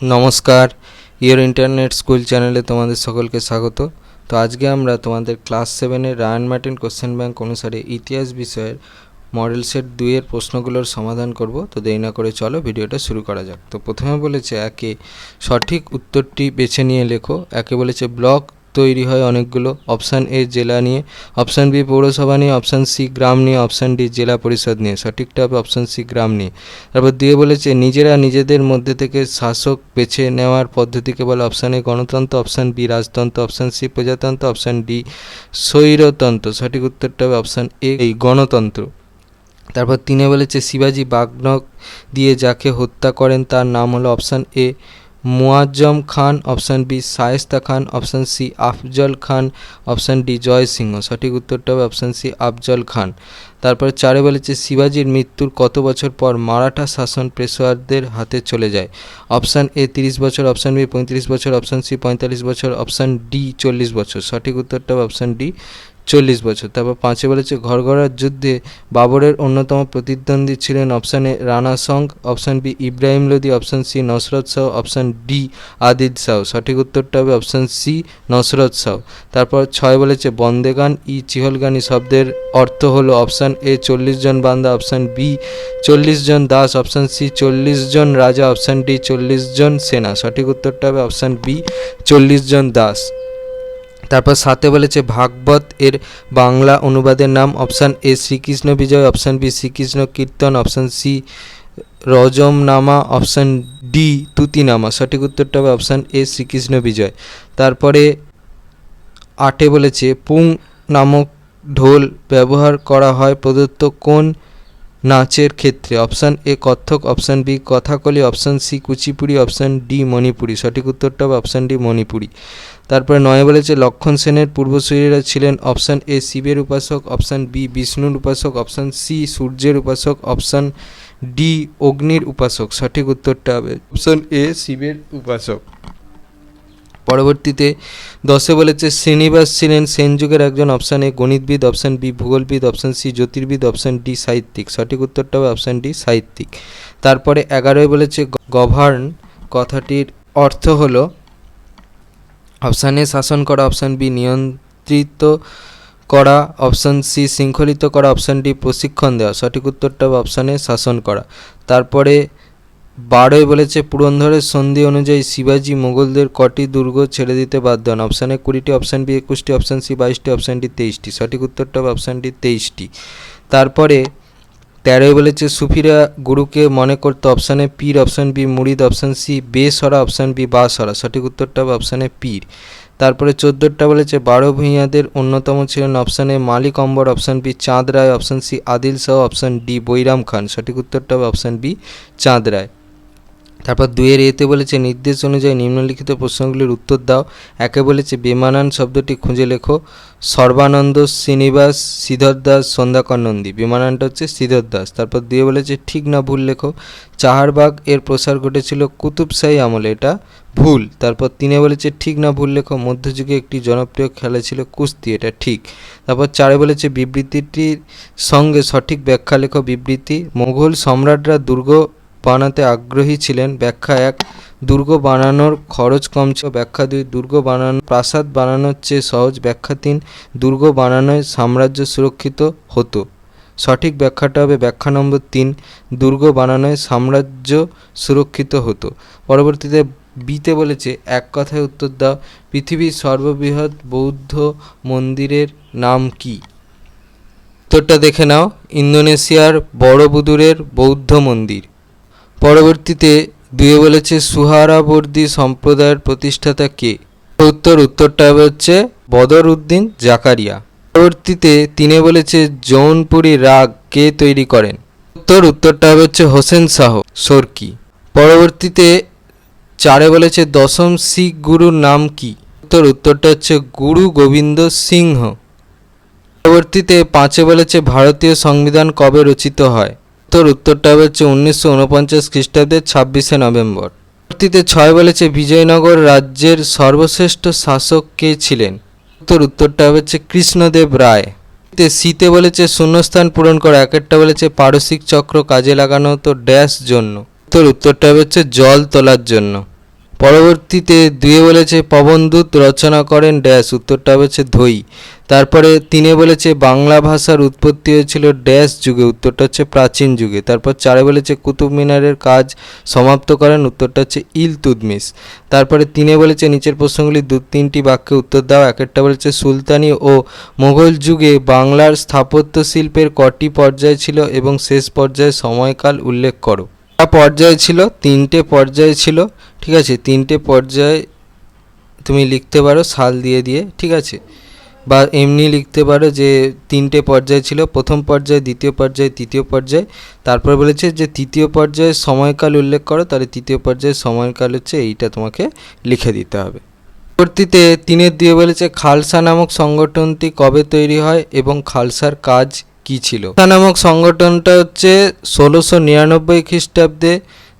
নমস্কার your internet school চ্যানেলে তোমাদের সকলকে স্বাগত। তো আজকে আমরা তোমাদের ক্লাস সেভেনের রায়ন মার্টিন কোশ্চেন ব্যাংক অনুসারে ইতিহাস বিষয়ের মডেল সেট দুইয়ের প্রশ্নগুলোর সমাধান করব। তো দেরি না করে চলো ভিডিওটা শুরু করা যাক। তো প্রথমে বলেছে একে সঠিক উত্তরটি বেছে নিয়ে লেখো। একে বলেছে ব্লক তৈরি হয় অনেকগুলো। অপশান এ জেলা নিয়ে। অপশান বি পৌরসভা নিয়ে। অপশান সি গ্রাম নিয়ে। অপশান ডি জেলা পরিষদ নিয়ে। সঠিকটা হবে অপশান সি গ্রাম নিয়ে। তারপর দিয়ে বলেছে, নিজেরা নিজেদের মধ্যে থেকে শাসক বেছে নেওয়ার পদ্ধতিকে বলে অপশান এ গণতন্ত্র অপশান বি রাজতন্ত্র অপশান সি প্রজাতন্ত্র অপশান ডি স্বৈরতন্ত্র। সঠিক উত্তরটা হবে অপশান এ এই গণতন্ত্র। তারপর তিনে বলেছে, শিবাজি বাগনক দিয়ে যাকে হত্যা করেন তার নাম হলো option A Muazzam Khan option B Shaista Khan option C Afzal Khan option D Jai Singh. সঠিক উত্তরটা হবে অপশান সি আফজল খান। তারপরে চারে বলেছে, শিবাজির মৃত্যুর কত বছর পর মারাঠা শাসন পেশোয়ারদের হাতে চলে যায়? অপশান এ তিরিশ বছর অপশান বি পঁয়ত্রিশ বছর অপশান সি পঁয়তাল্লিশ বছর অপশান ডি চল্লিশ বছর। সঠিক উত্তরটা হবে অপশান ডি চল্লিশ বছর। তারপর পাঁচে বলেছে ঘরগড়ার যুদ্ধে বাবরের অন্যতম প্রতিদ্বন্দ্বী ছিলেন option A Rana Sang option B Ibrahim Lodi option C Nusrat Shah option D Adil Shah সঠিক উত্তরটা হবে অপশান সি নসরত শাহ তারপর ছয় বলেছে বন্দেগান ই চিহলগানি শব্দের অর্থ হলো অপশান এ চল্লিশ জন বান্দা অপশান বি চল্লিশ জন দাস অপশান সি চল্লিশ জন রাজা অপশান ডি চল্লিশ জন সেনা। সঠিক উত্তরটা হবে অপশান বি চল্লিশ জন দাস। তারপর সাথে বলেছে ভাগবত এর বাংলা অনুবাদের নাম option A Srikrishna Vijay, option B Srikrishna Kirtan, option C Razmnama, option D Tutinama. সঠিক উত্তরটা হবে অপশান এ শ্রীকৃষ্ণ বিজয়। তারপরে আটে বলেছে, পুং নামক ঢোল ব্যবহার করা হয় প্রদত্ত কোন নাচের ক্ষেত্রে option A Kathak option B Kathakali option C Kuchipudi option D Manipuri. সঠিক উত্তরটা হবে অপশান ডি মণিপুরি। তারপরে নয় বলেছে লক্ষণ সেনের পূর্বসূরীরা ছিলেন অপশান এ শিবের উপাসক অপশান বি বিষ্ণুর উপাসক অপশান সি সূর্যের উপাসক অপশান ডি অগ্নির উপাসক। সঠিক উত্তরটা হবে অপশান এ শিবের উপাসক। পরবর্তীতে দশে বলেছে, শ্রীনিবাস ছিলেন সেন যুগের একজন অপশান এ গণিতবিদ অপশান বি ভূগোলবিদ অপশান সি জ্যোতির্বিদ অপশান ডি সাহিত্যিক। সঠিক উত্তরটা হবে অপশান ডি সাহিত্যিক। তারপরে এগারোয় বলেছে গভর্ন কথাটির অর্থ হলো অপশান এ শাসন করা অপশান বি নিয়ন্ত্রিত করা অপশান সি শৃঙ্খলিত করা অপশান ডি প্রশিক্ষণ দেওয়া। সঠিক উত্তরটা হবে অপশান শাসন করা। তারপরে বারোয় বলেছে পুরন্ধরের সন্ধি অনুযায়ী শিবাজি মোগলদের কটি দুর্গ ছেড়ে দিতে বাধ্য হন। অপশান এ কুড়িটি অপশান বি একুশটি অপশান সি বাইশটি অপশান ডি তেইশটি। সঠিক উত্তরটা অপশান ডি তেইশটি। তারপরে তেরোয় বলেছে, সুফিরা গুরুকে মনে করতো অপশান পীর অপশান বি মুরিদ অপশান সি বেসরা অপশান বি বাসরা সঠিক উত্তরটা অপশান পীর। তারপরে চোদ্দোটা বলেছে, বারো ভূঁইয়াদের অন্যতম ছিলেন option Malik Ambar option B Chand Rai option C Adil Shah option D Bairam Khan. সঠিক উত্তরটা হবে অপশান বি চাঁদ রায়। তারপর দুয়ের এতে বলেছে, নির্দেশ অনুযায়ী নিম্নলিখিত প্রশ্নগুলির উত্তর দাও। একে বলেছে, বেমানান শব্দটি খুঁজে লেখো। সর্বানন্দ শ্রীনিবাস শ্রীধর দাস সন্ধ্যাকর নন্দী। বিমানানটা হচ্ছে শ্রীধর দাস। তারপর দিয়ে বলেছে, ঠিক না, ভুল লেখো। চাহারবাগ এর প্রসার ঘটেছিল কুতুবশাহী আমলে। এটা ভুল। তারপর তিনে বলেছে, ঠিক না, ভুল লেখো। মধ্যযুগে একটি জনপ্রিয় খেলা ছিল কুস্তি। এটা ঠিক। তারপর চারে বলেছে, বিবৃতিটির সঙ্গে সঠিক ব্যাখ্যা লেখো। বিবৃতি মোগল সম্রাটরা দুর্গ বানাতে আগ্রহী ছিলেন। ব্যাখ্যা এক, দুর্গ বানানোর খরচ কম ছিল। ব্যাখ্যা দুই, দুর্গ বানানো, প্রাসাদ বানানোর চেয়ে সহজ। ব্যাখ্যা তিন, দুর্গ বানানোয় সাম্রাজ্য সুরক্ষিত হতো। সঠিক ব্যাখ্যাটা হবে ব্যাখ্যা নম্বর তিন, দুর্গ বানানোয় সাম্রাজ্য সুরক্ষিত হতো। পরবর্তীতে বিতে বলেছে, এক কথায় উত্তর দাও, পৃথিবীর সর্ববৃহৎ বৌদ্ধ মন্দিরের নাম কি? উত্তরটা দেখে নাও, ইন্দোনেশিয়ার বড়বুদুরের বৌদ্ধ মন্দির। পরবর্তীতে দুয়ে বলেছে সুহারাবর্দী সম্প্রদায়ের প্রতিষ্ঠাতা কে? উত্তর, উত্তরটা হচ্ছে বদর উদ্দিন জাকারিয়া। পরবর্তীতে তিনে বলেছে, জৌনপুরি রাগ কে তৈরি করেন? উত্তর, উত্তরটা হচ্ছে, হোসেন শাহ সরকি। পরবর্তীতে চারে বলেছে, দশম শিখ গুরুর নাম কি? উত্তর, উত্তরটা হচ্ছে, গুরু গোবিন্দ সিংহ। পরবর্তীতে পাঁচে বলেছে, ভারতীয় সংবিধান কবে রচিত হয়? উত্তর উত্তরটা হচ্ছে উনিশশো উনপঞ্চাশ খ্রিস্টাব্দের ছাব্বিশে নভেম্বর। পরবর্তীতে ছয় বলেছে বিজয়নগর রাজ্যের সর্বশ্রেষ্ঠ শাসক কে ছিলেন? উত্তর উত্তরটা হচ্ছে কৃষ্ণদেব রায়। শীতে বলেছে শূন্যস্থান পূরণ করা, এক একটা বলেছে পারসিক চক্র কাজে লাগানো তো ড্যাশ জন্য। উত্তর উত্তরটা হচ্ছে জল তোলার জন্য। পরবর্তীতে দুয়ে বলেছে পবনদূত রচনা করেন ড্যাশ, উত্তরটা হচ্ছে ধই। তারপরে তিনে বলেছে, বাংলা ভাষার উৎপত্তি হয়েছিল ড্যাশ যুগে, উত্তরটা হচ্ছে প্রাচীন যুগে। তারপর চারে বলেছে, কুতুব মিনারের কাজ সমাপ্ত করেন, উত্তরটা হচ্ছে ইলতুদমিস তারপরে তিনে বলেছে, নিচের প্রশ্নগুলি দু, তিনটি বাক্যে উত্তর দাও। এক একটা বলেছে, সুলতানি ও মোগল যুগে বাংলার স্থাপত্য শিল্পের কটি পর্যায় ছিল এবং শেষ পর্যায়ে সময়কাল উল্লেখ করো। পর্যায়ে ছিল? তিনটে পর্যায়ে ছিল, ঠিক আছে? তিনটে পর্যায়ে তুমি লিখতে পারো, সাল দিয়ে দিয়ে, ঠিক আছে? বা এমনি লিখতে পারো যে তিনটে পর্যায় ছিল, প্রথম পর্যায়ে, দ্বিতীয় পর্যায়ে, তৃতীয় পর্যায়ে। তারপর বলেছে যে তৃতীয় পর্যায়ে সময়কাল উল্লেখ করো, তাহলে তৃতীয় পর্যায়ে সময়কাল হচ্ছে এইটা তোমাকে লিখে দিতে হবে। পরবর্তীতে তিনের দিয়ে বলেছে, খালসা নামক সংগঠনটি কবে তৈরি হয় এবং খালসার কাজ কি ছিল? খালসা নামক সংগঠনটা হচ্ছে ষোলোশো নিরানব্বই খ্রিস্টাব্দে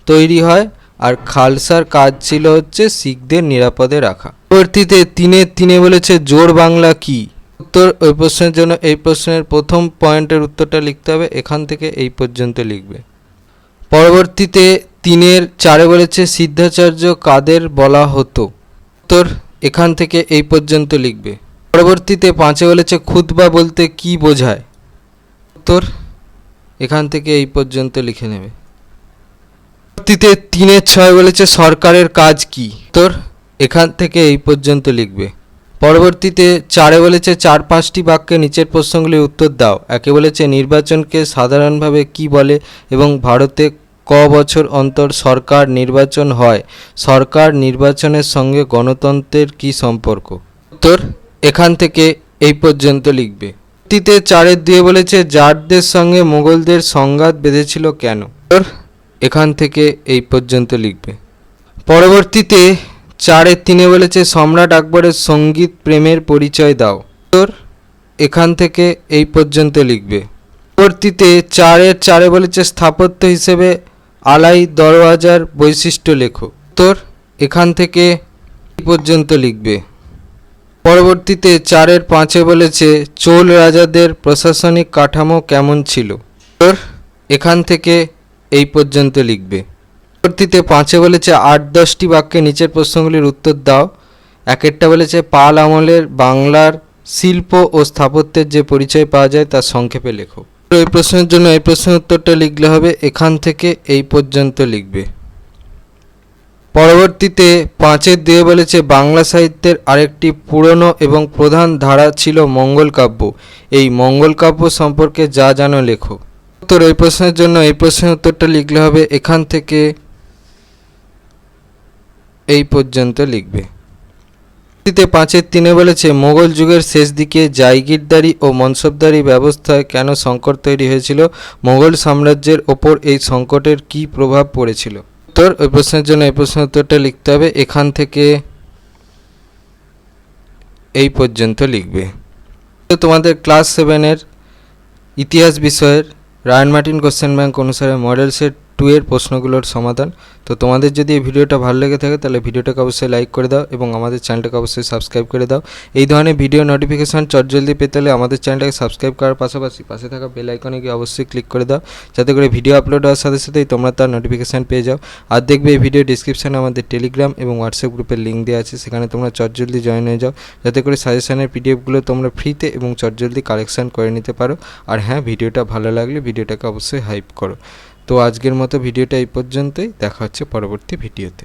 তৈরি হয়, আর খালসার কাজ ছিল হচ্ছে শিখদের নিরাপদে রাখা। পরবর্তীতে তিনে তিনে বলেছে, জোর বাংলা কি? উত্তর, ওই প্রশ্নের জন্য, এই প্রশ্নের প্রথম পয়েন্টের উত্তরটা লিখতে হবে, এখান থেকে এই পর্যন্ত লিখবে। পরবর্তীতে তিনের চারে বলেছে, সিদ্ধাচার্য কাদের বলা হতো? উত্তর, এখান থেকে এই পর্যন্ত লিখবে। পরবর্তীতে পাঁচে বলেছে, খুতবা বলতে কি বোঝায়? উত্তর, এখান থেকে এই পর্যন্ত লিখে নেবে। পরবর্তীতে তিনের ছয় বলেছে, সরকারের কাজ কি? উত্তর এখান থেকে এই পর্যন্ত লিখবে। পরবর্তীতে চারে বলেছে চার পাঁচটি বাক্যে নিচের প্রশ্নগুলির উত্তর দাও। একে বলেছে নির্বাচনকে সাধারণভাবে কি বলে এবং ভারতে ক বছর অন্তর সরকার নির্বাচন হয়? সরকার নির্বাচনের সঙ্গে গণতন্ত্রের কি সম্পর্ক? উত্তর এখান থেকে এই পর্যন্ত লিখবে। পরবর্তীতে চারের দিয়ে বলেছে জাটদের সঙ্গে মোগলদের সংঘাত বেঁধেছিল কেন? উত্তর এখান থেকে এই পর্যন্ত লিখবে। পরবর্তীতে চারের তিনে বলেছে, সম্রাট আকবরের সংগীত প্রেমের পরিচয় দাও। উত্তর এখান থেকে এই পর্যন্ত লিখবে। পরবর্তীতে চারের চারে বলেছে, স্থাপত্য হিসেবে আলাই দরওয়াজার বৈশিষ্ট্য লেখো। উত্তর এখান থেকে এই পর্যন্ত লিখবে। পরবর্তীতে চারের পাঁচে বলেছে, চোল রাজাদের প্রশাসনিক কাঠামো কেমন ছিল? উত্তর এখান থেকে এই পর্যন্ত লিখবে। পরবর্তীতে পাঁচে বলেছে আট দশটি বাক্যে নিচের প্রশ্নগুলির উত্তর দাও। একেরটা বলেছে পাল আমলের, বাংলার শিল্প ও স্থাপত্যের যে পরিচয় পাওয়া যায় তার সংক্ষেপে লেখো। এই প্রশ্নের জন্য এই প্রশ্নের উত্তরটা লিখলে হবে এখান থেকে এই পর্যন্ত লিখবে। পরবর্তীতে পাঁচের দিয়ে বলেছে বাংলা সাহিত্যের আরেকটি পুরনো এবং প্রধান ধারা ছিল মঙ্গল কাব্য। এই মঙ্গল কাব্য সম্পর্কে যা জানো লেখো। উত্তর এই প্রশ্নের জন্য এই প্রশ্নের উত্তরটা লিখলে হবে এখান থেকে এই পর্যন্ত লিখবে। তে পাঁচের তিনে বলেছে, মোগল যুগের শেষ দিকে জায়গিরদারি ও মনসবদারি ব্যবস্থায় কেন সংকট তৈরি হয়েছিল? মোগল সাম্রাজ্যের ওপর এই সংকটের কী প্রভাব পড়েছিল? উত্তর, ওই প্রশ্নের জন্য এই প্রশ্ন উত্তরটা লিখতে হবে। এখান থেকে এই পর্যন্ত লিখবে। তো তোমাদের ক্লাস সেভেনের ইতিহাস বিষয়ের রায়ন মার্টিন কোশ্চেন ব্যাংক অনুসারে মডেল সেট টু এর প্রশ্নগুলোর সমাধান। তো তোমাদের যদি এই ভিডিওটা ভালো লেগে থাকে, তাহলে ভিডিওটাকে অবশ্যই লাইক করে দাও এবং আমাদের চ্যানেলটাকে অবশ্যই সাবস্ক্রাইব করে দাও। এই ধরনের ভিডিও নোটিফিকেশান চটজলদি পেতে হলে আমাদের চ্যানেলটাকে সাবস্ক্রাইব করার পাশাপাশি পাশে থাকা বেল আইকনে গিয়ে অবশ্যই ক্লিক করে দাও। যাতে করে ভিডিও আপলোড হওয়ার সাথে সাথেই তোমরা তার নোটিফিকেশান পেয়ে যাও। আর দেখবে এই ভিডিও ডিসক্রিপশানে আমাদের টেলিগ্রাম এবং হোয়াটসঅ্যাপ গ্রুপের লিঙ্ক দেওয়া আছে। সেখানে তোমরা চটজলদি জয়েন হয়ে যাও। যাতে করে সাজেশনের পিডিএফগুলো তোমরা ফ্রিতে এবং চটজলদি কালেকশন করে নিতে পারো। আর হ্যাঁ ভিডিওটা ভালো লাগলে ভিডিওটাকে অবশ্যই হাইপ করো। তো আজকের মতো ভিডিওটা এই পর্যন্তই। দেখা হচ্ছে পরবর্তী ভিডিওতে।